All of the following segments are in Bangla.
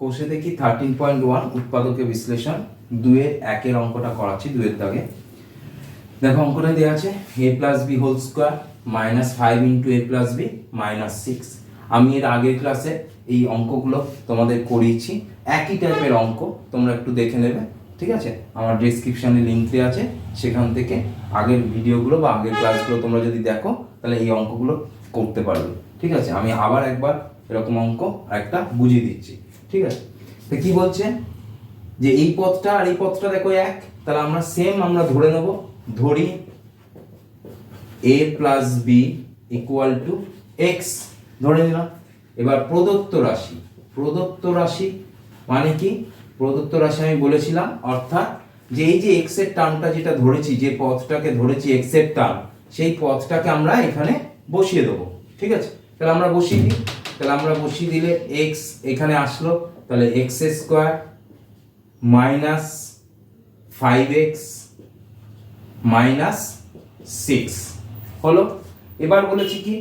কোষে দেখি থার্টিন পয়েন্ট ওয়ান উৎপাদকের বিশ্লেষণ দুয়ের একের অঙ্কটা করাচ্ছি দুয়ের দাগে। দেখো অঙ্কটা দেওয়া আছে A plus B whole square minus five into A plus B minus six আমি এর আগের ক্লাসে এই অঙ্কগুলো তোমাদের করিয়েছি। একই টাইপের অঙ্ক, তোমরা একটু দেখে নেবে, ঠিক আছে? আমার ডিসক্রিপশানে লিঙ্ক দেওয়া আছে, সেখান থেকে আগের ভিডিওগুলো বা আগের ক্লাসগুলো তোমরা যদি দেখো, তাহলে এই অঙ্কগুলো করতে পারবে। ঠিক আছে? আমি আবার একবার এরকম অঙ্ক একটা বুঝিয়ে দিচ্ছি। ঠিক আছে? তো কি বলছে? যে এই পথটা আর এই পথটা দেখো এক, তাহলে আমরা সেম আমরা ধরে নেব, ধরি A plus B equal to X ধরে নিলাম। এবার প্রদত্ত রাশি প্রদত্ত রাশি মানে কি? প্রদত্ত রাশি আমি বলেছিলাম, অর্থাৎ যে এই যে এক্সের টার্মটা যেটা ধরেছি, যে পথটাকে ধরেছি এক্সের টার্ম সেই পথটাকে আমরা এখানে বসিয়ে দেবো, ঠিক আছে? তাহলে আমরা বসিয়ে দিই। তাহলে আমরা বসিয়ে দিলে এক্স এখানে আসলো, তাহলে X square minus five X minus six হলো? এবার বলেছি কি?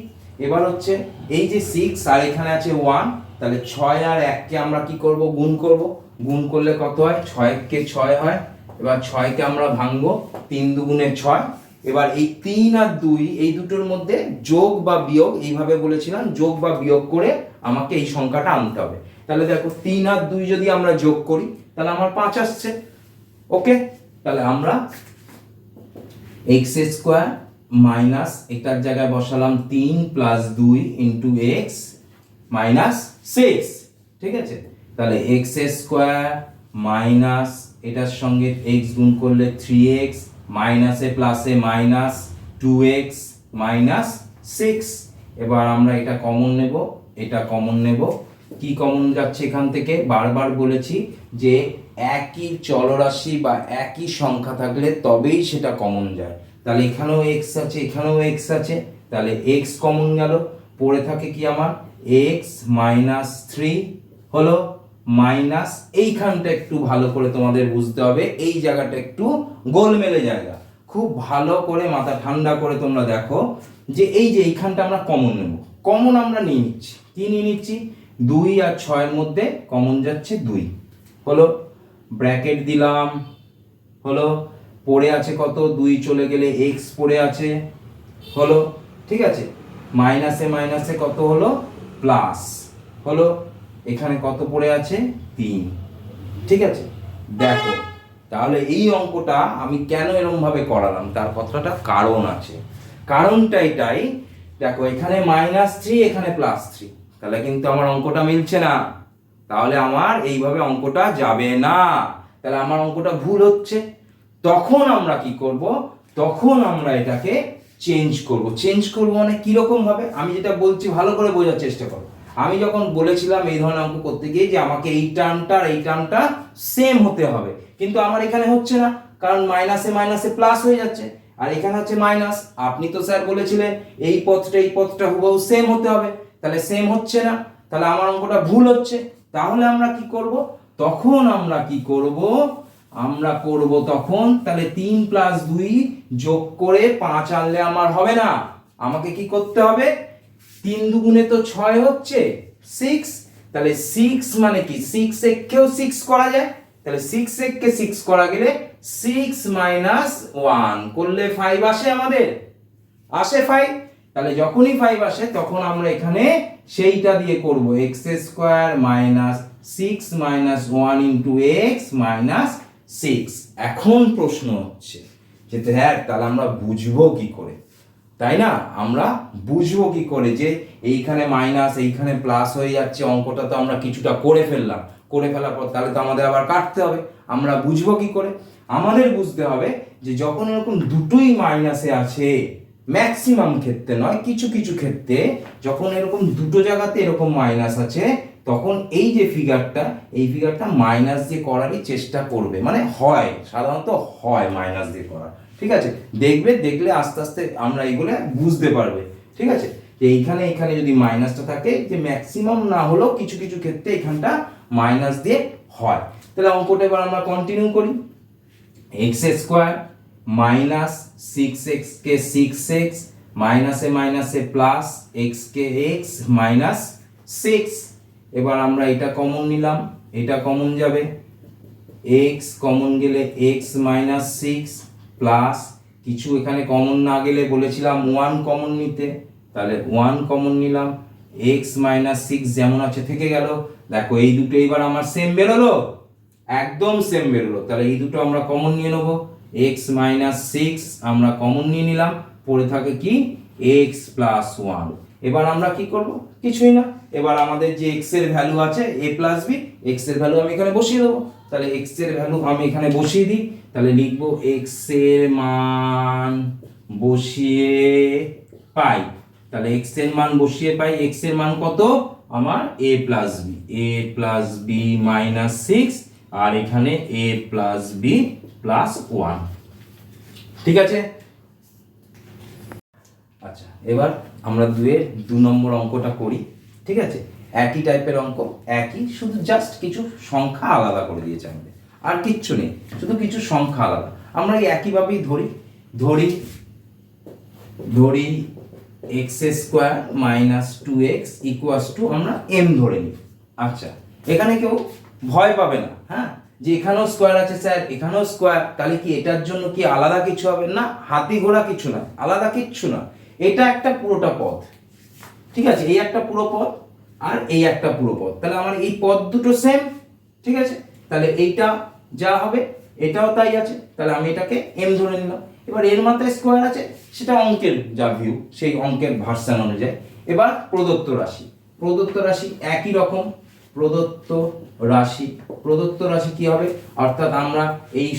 এবার হচ্ছে এই যে সিক্স আর এখানে আছে ওয়ান তাহলে ছয় আর এককে আমরা কি করব? গুণ করব। গুণ করলে কত হয়? ছয়কে ছয় হয়। এবার ছয়কে আমরা ভাঙবো, তিন দুগুণে ছয়। এবার এই তিন আর দুই, এই দুটোর মধ্যে যোগ বা বিয়োগ, এইভাবে বলেছিলাম, যোগ বা বিয়োগ করে আমাকে এই সংখ্যাটা আনতে হবে। তাহলে দেখো, তিন আর দুই যদি আমরা যোগ করি, তাহলে আমার পাঁচ আসছে। ওকে? তাহলে আমরা এক্স স্কোয়ার মাইনাস এটার জায়গায় বসালাম তিন প্লাস দুই ইন্টু এক্স মাইনাস সিক্স। ঠিক আছে? তাহলে এক্স স্কোয়ার মাইনাস এটার সঙ্গে এক্স গুণ করলে থ্রি এক্স মাইনাসে প্লাসে minus two X minus six এবার আমরা এটা কমন নেব, এটা কমন নেব। কি কমন যাচ্ছে এখান থেকে? বারবার বলেছি যে একই চলরাশি বা একই সংখ্যা থাকলে তবেই সেটা কমন যায়। তাহলে এখানেও এক্স আছে, এখানেও এক্স আছে। তাহলে এক্স কমন গেল। পড়ে থাকে কি আমার? এক্স মাইনাস থ্রি হলো? মাইনাস এইখানটা একটু ভালো করে তোমাদের বুঝতে হবে, এই জায়গাটা একটু গোলমেলে জায়গা। খুব ভালো করে মাথা ঠান্ডা করে তোমরা দেখো যে এই যে এইখানটা আমরা কমন নেব। কমন আমরা নিয়ে নিচ্ছি। কি নিয়ে নিচ্ছি? দুই আর ছয়ের মধ্যে কমন যাচ্ছে দুই। হলো ব্র্যাকেট দিলাম, হলো পড়ে আছে কত? দুই চলে গেলে এক্স পড়ে আছে, হলো, ঠিক আছে? মাইনাসে মাইনাসে কত হলো? প্লাস হলো এখানে কত পড়ে আছে? তিন। ঠিক আছে? দেখো, তাহলে এই অঙ্কটা আমি কেন এরকম ভাবে করালাম? তার কথাটা কারণ আছে। কারণটা এটাই, দেখো, এখানে মাইনাস থ্রি এখানে প্লাস থ্রি তাহলে কিন্তু আমার অঙ্কটা মিলছে না। তাহলে আমার এইভাবে অঙ্কটা যাবে না। তাহলে আমার অঙ্কটা ভুল হচ্ছে। তখন আমরা কি করব? তখন আমরা এটাকে চেঞ্জ করব। চেঞ্জ করব মানে কীরকম ভাবে আমি যেটা বলছি ভালো করে বোঝার চেষ্টা করো আমি যখন বলেছিলাম এই ধরনের অঙ্ক করতে গিয়ে যে আমাকে এই টার্মটা আর এই টার্মটা সেম হতে হবে। কিন্তু আমার এখানে হচ্ছে না, কারণ মাইনাসে মাইনাসে প্লাস হয়ে যাচ্ছে। আর এখানে হচ্ছে মাইনাস আপনি তো স্যার বলেছিলেন, এই পথটা এই পথটা হুবহু সেম হতে হবে। তাহলে সেম হচ্ছে না। তাহলে আমার অঙ্কটা ভুল হচ্ছে। তাহলে আমরা কি করব? তখন আমরা কি করব? আমরা করব তখন, তাহলে তিন প্লাস দুই যোগ করে পাঁচ আনলে আমার হবে না। আমাকে কি করতে হবে? তিন দুগুণে তো ছয় হচ্ছে সিক্স তাহলে সিক্স মানে কি? সিক্স এককেও সিক্স করা যায়। তাহলে সিক্স এককে সিক্স করা গেলে সিক্স মাইনাস ওয়ান করলে ফাইভ আসে আমাদের? আসে ফাইভ তাহলে যখনই ফাইভ আসে, তখন আমরা এখানে সেইটা দিয়ে করব। X square minus six minus one into X minus six এখন প্রশ্ন হচ্ছে যে হ্যাঁ তাহলে আমরা বুঝব কি করে? তাই না? আমরা বুঝব কি করে যে এইখানে মাইনাস এইখানে প্লাস হয়ে যাচ্ছে, অঙ্কটা তো আমরা কিছুটা করে ফেললাম। করে ফেলার পর তাহলে তো আমাদের আবার কাটতে হবে। আমরা বুঝব কি করে? আমাদের বুঝতে হবে যে যখন এরকম দুটোই মাইনাসে আছে ম্যাক্সিমাম ক্ষেত্রে নয়, কিছু কিছু ক্ষেত্রে যখন এরকম দুটো জায়গাতে এরকম মাইনাস আছে, তখন এই যে ফিগারটা এই ফিগারটা মাইনাস দিয়ে করারই চেষ্টা করবে। মানে হয়, সাধারণত হয় মাইনাস দিয়ে করার ঠিক আছে? দেখবে, দেখলে আস্তে আস্তে আমরা এগুলো বুঝতে পারবে। ঠিক আছে? যে এইখানে এখানে যদি মাইনাসটা থাকে, যে ম্যাক্সিমাম না হলেও কিছু কিছু ক্ষেত্রে এখানটা মাইনাস দিয়ে হয়। তাহলে অঙ্কটা এবার আমরা কন্টিনিউ করি। X square minus six X কে সিক্স এক্স মাইনাসে মাইনাসে প্লাস এক্স কে এক্স মাইনাস সিক্স এবার আমরা এটা কমন নিলাম। এটা কমন যাবে। এক্স কমন গেলে এক্স মাইনাস সিক্স প্লাস কিছু এখানে কমন না গেলে বলেছিলাম ওয়ান কমন নিতে, তাহলে ওয়ান কমন নিলাম এক্স মাইনাস সিক্স যেমন আছে থেকে গেল। দেখো এই দুটো এবার আমার সেম বেরোলো? একদম সেম বেরোলো। তাহলে এই দুটো আমরা কমন নিয়ে নেব। এক্স মাইনাস সিক্স আমরা কমন নিয়ে নিলাম। পড়ে থাকে কি? এক্স প্লাস ওয়ান এবার আমরা কি করব? কিছুই না। এবার আমাদের যে এক্সের ভ্যালু আছে এ প্লাস বি এক্সের ভ্যালু আমি এখানে বসিয়ে দেবো। তাহলে এক্সের ভ্যালু আমি এখানে বসিয়ে দিই। তাহলে লিখব এক্সের মান বসিয়ে পাই। তাহলে এক্সের মান বসিয়ে পাই। এক্সের মান কত? আমার A plus B A plus B minus six আর এখানে A plus B plus one ঠিক আছে? আচ্ছা এবার আমরা দুয়ের দু নম্বর অঙ্কটা করি। ঠিক আছে? একই টাইপের অঙ্ক, একই, শুধু জাস্ট কিছু সংখ্যা আলাদা করে দিয়েছে আমাদের। আর কিচ্ছু নেই, শুধু কিছু সংখ্যা আলাদা। আমরা একইভাবেই ধরি ধরি ধরি X square minus two X equals two আমরা এম ধরে নিই। আচ্ছা এখানে কেউ ভয় পাবে না হ্যাঁ? যে এখানেও স্কোয়ার আছে স্যার এখানেও স্কোয়ার তাহলে কি এটার জন্য কি আলাদা কিছু হবে? না, হাতি ঘোড়া কিছু না, আলাদা কিচ্ছু না। এটা একটা পুরোটা পথ। ঠিক আছে, এই একটা পুরো পথ আর এই একটা পুরো পদ। তাহলে আমার এই পথ দুটো সেম ঠিক আছে? তাহলে এইটা যা হবে, এটাও তাই আছে। তাহলে আমি এটাকে এম ধরে নিলাম। এবার এর মাথায় স্কোয়ার আছে, সেটা অঙ্কের যা ভিউ সেই অঙ্কের ভার্সান অনুযায়ী। এবার প্রদত্ত রাশি। প্রদত্ত রাশি একই রকম। প্রদত্ত রাশি প্রদত্ত রাশি কি হবে? অর্থাৎ আমরা এই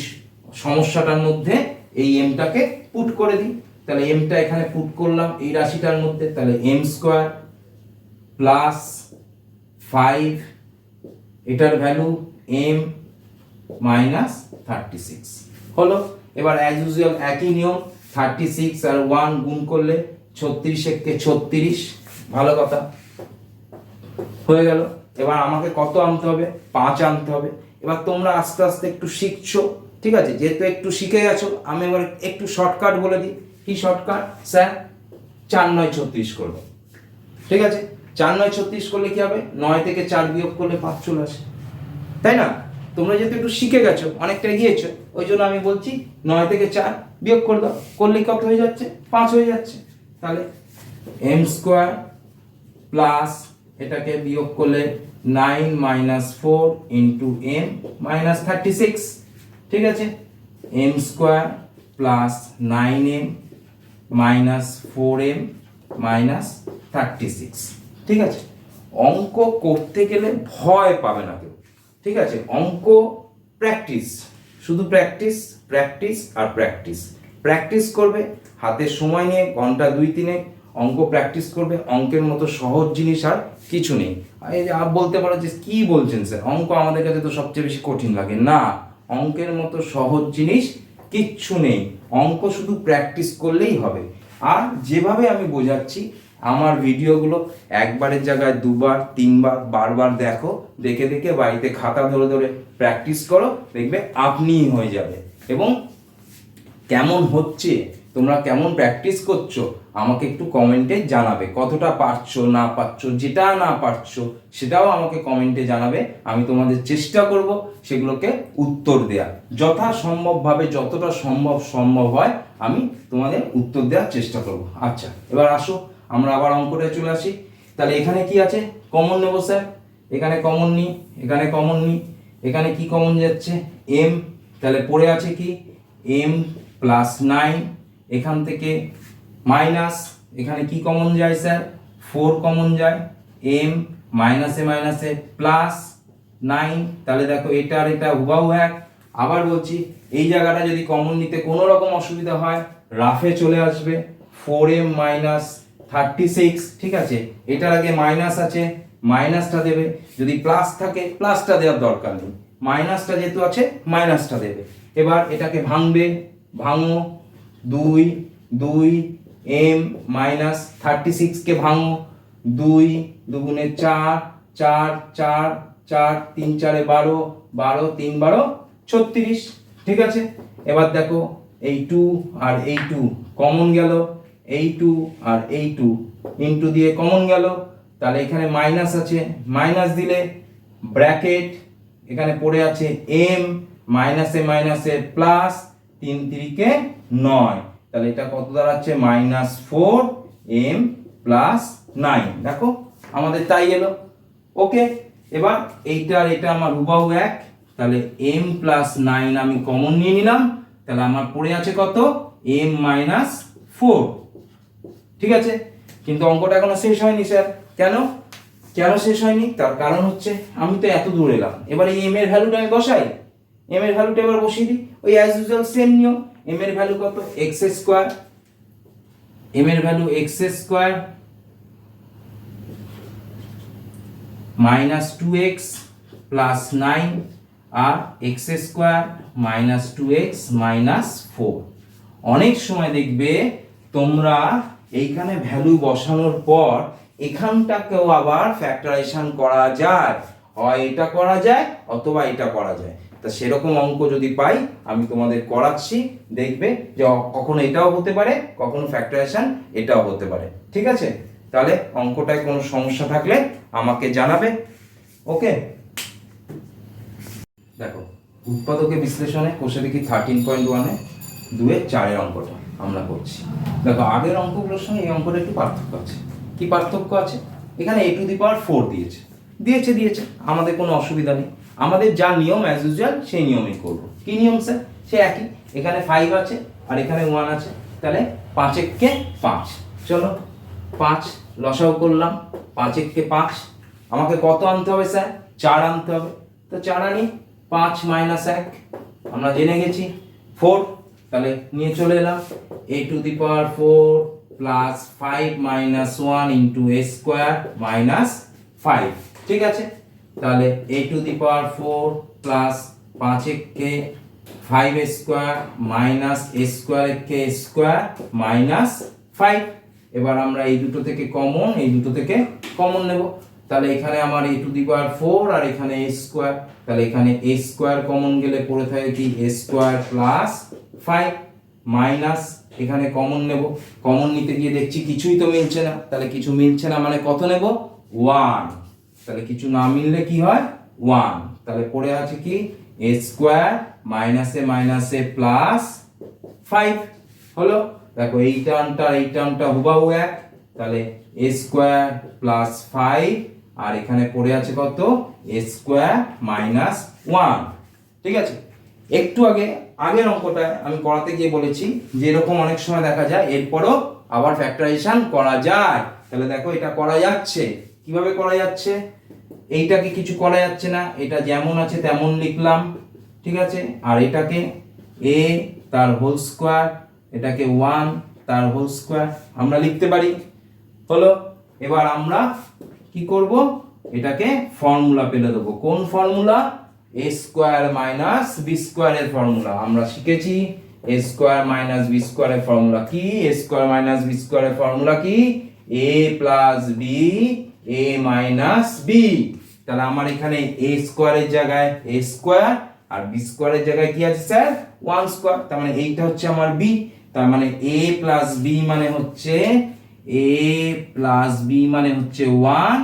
সমস্যাটার মধ্যে এই এমটাকে পুট করে দিই। তাহলে এমটা এখানে পুট করলাম এই রাশিটার মধ্যে। তাহলে এম স্কোয়ার প্লাস ফাইভ এটার value M minus thirty six হলো? এবার অ্যাজ ইউজুয়াল একই নিয়ম থার্টি সিক্স আর ওয়ান গুণ করলে ছত্রিশ একে ছত্রিশ। ভালো কথা। হয়ে গেল। এবার আমাকে কত আনতে হবে? পাঁচ আনতে হবে। এবার তোমরা আস্তে আস্তে একটু শিখছো, ঠিক আছে? যেহেতু একটু শিখে গেছো, আমি এবার একটু শর্টকাট বলে দিই। কি শর্টকাট স্যার, চার নয় ছত্রিশ করব। ঠিক আছে? চার নয় ছত্রিশ করলে কি হবে? নয় থেকে চার বিয়োগ করলে পাঁচ চলে আসে। তাই না? তোমরা যেহেতু একটু শিখে গেছো, অনেকটা এগিয়েছো, ওই জন্য আমি বলছি নয় থেকে চার বিয়োগ করে দাও। করলে কত হয়ে যাচ্ছে? পাঁচ হয়ে যাচ্ছে। তাহলে এম স্কোয়ার প্লাস এটাকে বিয়োগ করলে nine minus four into M minus thirty six ঠিক আছে? M square plus nine M minus four M minus thirty six ঠিক আছে? অঙ্ক করতে গেলে ভয় পাবে না কেউ। ঠিক আছে? অঙ্ক প্র্যাকটিস শুধু প্র্যাকটিস প্র্যাকটিস আর প্র্যাকটিস প্র্যাকটিস করবে, হাতে সময় নিয়ে ঘণ্টা দুই তিনে অঙ্ক প্র্যাকটিস করবে, অঙ্কের মতো সহজ জিনিস আর কিছু নেই। আর এই যে আপ বলতে পারো যে কী বলছেন স্যার? অঙ্ক আমাদের কাছে তো সবচেয়ে বেশি কঠিন লাগে। না, অঙ্কের মতো সহজ জিনিস কিচ্ছু নেই। অঙ্ক শুধু প্র্যাকটিস করলেই হবে। আর যেভাবে আমি বোঝাচ্ছি আমার ভিডিওগুলো একবারের জায়গায় দুবার, তিনবার, বারবার দেখো, দেখে দেখে বাড়িতে খাতা ধরে ধরে প্র্যাকটিস করো, দেখবে আপনিই হয়ে যাবে। এবং কেমন হচ্ছে, তোমরা কেমন প্র্যাকটিস করছ, আমাকে একটু কমেন্টে জানাবে। কতটা পারছ, না পারছ, যেটা না পারছ, সেটাও আমাকে কমেন্টে জানাবে। আমি তোমাদের চেষ্টা করব সেগুলোকে উত্তর দেয়া যথাসম্ভবভাবে, যতটা সম্ভব সম্ভব হয়, আমি তোমাদের উত্তর দেওয়ার চেষ্টা করব। আচ্ছা এবার আসো। আমরা আবার অঙ্কটায় চলে আসি। তাহলে এখানে কি আছে? কমন নেব স্যার। এখানে কমন নিই, এখানে কমন নিই, এখানে কি কমন যাচ্ছে? এম তাহলে পড়ে আছে কি? এম প্লাস নাইন এখান থেকে মাইনাস এখানে কি কমন যায় স্যার? ফোর কমন যায়। এম মাইনাসে মাইনাসে প্লাস নাইন তাহলে দেখো এটা আর এটা হুবাহু এক। আবার বলছি, এই জায়গাটা যদি কমন নিতে কোনো রকম অসুবিধা হয় রাফে চলে আসবে। Four M minus thirty six ঠিক আছে? এটার আগে মাইনাস আছে মাইনাসটা দেবে। যদি প্লাস থাকে প্লাসটা দেওয়ার দরকার নেই। মাইনাসটা যেহেতু আছে মাইনাসটা দেবে। এবার এটাকে ভাঙবে, ভাঙো। দুই দুই এম মাইনাস থার্টি সিক্সকে ভাঙো। দুই দুগুণে চার চার চার চার, তিন, চারে বারো বারো, তিন, বারো, ছত্রিশ। ঠিক আছে? এবার দেখো, এই টু আর এই টু কমন গেল। এই টু আর এই টু ইন্টু দিয়ে কমন গেল। তাহলে এখানে মাইনাস আছে। মাইনাস দিলে ব্র্যাকেট এখানে পড়ে আছে এম মাইনাসে মাইনাসে প্লাস তিন তিরিকে নয়। তাহলে এটা কত দাঁড়াচ্ছে? Minus four M plus nine দেখো, আমাদের তাই এলো। ওকে এবার এইটা আর এটা আমার হুবাহু এক। তাহলে এম প্লাস নাইন আমি কমন নিয়ে নিলাম। তাহলে আমার পড়ে আছে কত? এম মাইনাস ফোর ঠিক আছে? কিন্তু অঙ্কটা এখনও শেষ হয়নি, স্যার। কেন? কেন শেষ হয়নি? তার কারণ হচ্ছে আমি তো এত দূর এলাম। এবার এই এম এর ভ্যালুটা আমি বসাই। এম এর ভ্যালুটা এবার বসিয়ে দিই। ওই অ্যাজ ইউজুয়াল সেম নিয়ম। এম এর ভ্যালু কত? এক্স স্কোয়ার এম এর value X square minus two X plus nine আর X square minus two X minus four অনেক সময় দেখবে তোমরা এইখানে ভ্যালু বসানোর পর এখানটাকেও আবার ফ্যাক্টরাইজেশন করা যায়। হয় এটা করা যায় অথবা এটা করা যায়। তা সেরকম অঙ্ক যদি পাই, আমি তোমাদের করাচ্ছি। দেখবে যে কখনো এটাও হতে পারে, কখনো ফ্যাক্টরাইজেশন এটাও হতে পারে। ঠিক আছে? তাহলে অঙ্কটায় কোনো সমস্যা থাকলে আমাকে জানাবে। ওকে? দেখো, উৎপাদকের বিশ্লেষণে কোষে দেখি থার্টিন পয়েন্ট ওয়ানে দুয়ের চারের অঙ্কটা। আমরা করছি। দেখো, আগের অঙ্কগুলোর সঙ্গে এই অঙ্কটা একটু পার্থক্য আছে। কি পার্থক্য আছে? এখানে এ টু দি পাওয়ার ফোর দিয়েছে। দিয়েছে দিয়েছে। আমাদের কোনো অসুবিধা নেই। আমাদের যা নিয়ম অ্যাজ ইউজুয়াল সেই নিয়মেই করব। কি নিয়ম স্যার সে একই। এখানে ফাইভ আছে, আর এখানে ওয়ান আছে। তাহলে পাঁচ এককে পাঁচ। চলো, পাঁচ লসাও করলাম। পাঁচ এককে পাঁচ। আমাকে কত আনতে হবে স্যার চার আনতে হবে। তো চার আনি, পাঁচ মাইনাস এক। আমরা জেনে গেছি। ফোর তাহলে নিয়ে চলে এলাম। A to the power four plus five minus one into A square minus five ঠিক আছে? তাহলে A to the power four plus পাঁচ কে five square minus A square K square minus five এবার আমরা এই দুটো থেকে কমন এই দুটো থেকে কমন নেব। তাহলে এখানে আমার এ টু দি পাওয়ার ফোর আর এখানে এ স্কোয়ার তাহলে এখানে এ স্কোয়ার কমন গেলে পড়ে থাকে কি? A square plus five minus এখানে কমন নেব। কমন নিতে গিয়ে দেখছি কিছুই তো মিলছে না। তাহলে কিছু মিলছে না মানে কত নেব? ওয়ান তাহলে কিছু না মিললে কি হয়? ওয়ান তাহলে পড়ে আছে কি? এ স্কোয়ার মাইনাসে মাইনাসে প্লাস ফাইভ হলো? দেখো এই টার্মটা এই টার্মটা হুবাহু এক। তাহলে এ স্কোয়ার প্লাস ফাইভ আর এখানে পড়ে আছে কত? এ স্কোয়ার মাইনাস ওয়ান ঠিক আছে? একটু আগে, আগের অঙ্কটা আমি করাতে গিয়ে বলেছি যে এরকম অনেক সময় দেখা যায়, এরপরও আবার ফ্যাক্টরাইজেশন করা যায়। তাহলে দেখো এটা করা যাচ্ছে। কীভাবে করা যাচ্ছে? এইটাকে কিছু করা যাচ্ছে না। এটা যেমন আছে তেমন লিখলাম, ঠিক আছে? আর এটাকে এ তার হোল স্কোয়ার এটাকে ওয়ান তার হোল স্কোয়ার আমরা লিখতে পারি। হলো, এবার আমরা কি করব? এটাকে ফর্মুলা পেলে দেবো। কোন formula A square minus B স্কোয়ারের ফর্মুলা আমরা শিখেছি এ স্কোয়ার মাইনাস বি স্কোয়ারের ফর্মুলা কি? এ স্কোয়ার মাইনাস বি স্কোয়ারের ফর্মুলা কি? A plus B A minus B তাহলে আমার এখানে এ স্কোয়ারের জায়গায় এ স্কোয়ার আর বি স্কোয়ারের জায়গায় কি আছে স্যার? ওয়ান স্কোয়ার তার মানে এইটা হচ্ছে আমার বি তার মানে এ প্লাস বি মানে হচ্ছে এ প্লাস বি মানে হচ্ছে ওয়ান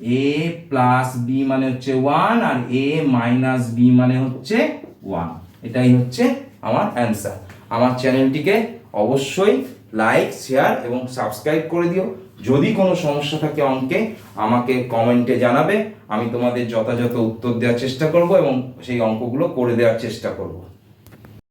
এ প্লাস বি মানে হচ্ছে ওয়ান আর এ মাইনাস বি মানে হচ্ছে ওয়ান এটাই হচ্ছে আমার অ্যান্সার আমার চ্যানেলটিকে অবশ্যই লাইক শেয়ার এবং সাবস্ক্রাইব করে দিও। যদি কোনো সমস্যা থাকে অঙ্কে, আমাকে কমেন্টে জানাবে। আমি তোমাদের যথাযথ উত্তর দেওয়ার চেষ্টা করব এবং সেই অঙ্কগুলো করে দেওয়ার চেষ্টা করব।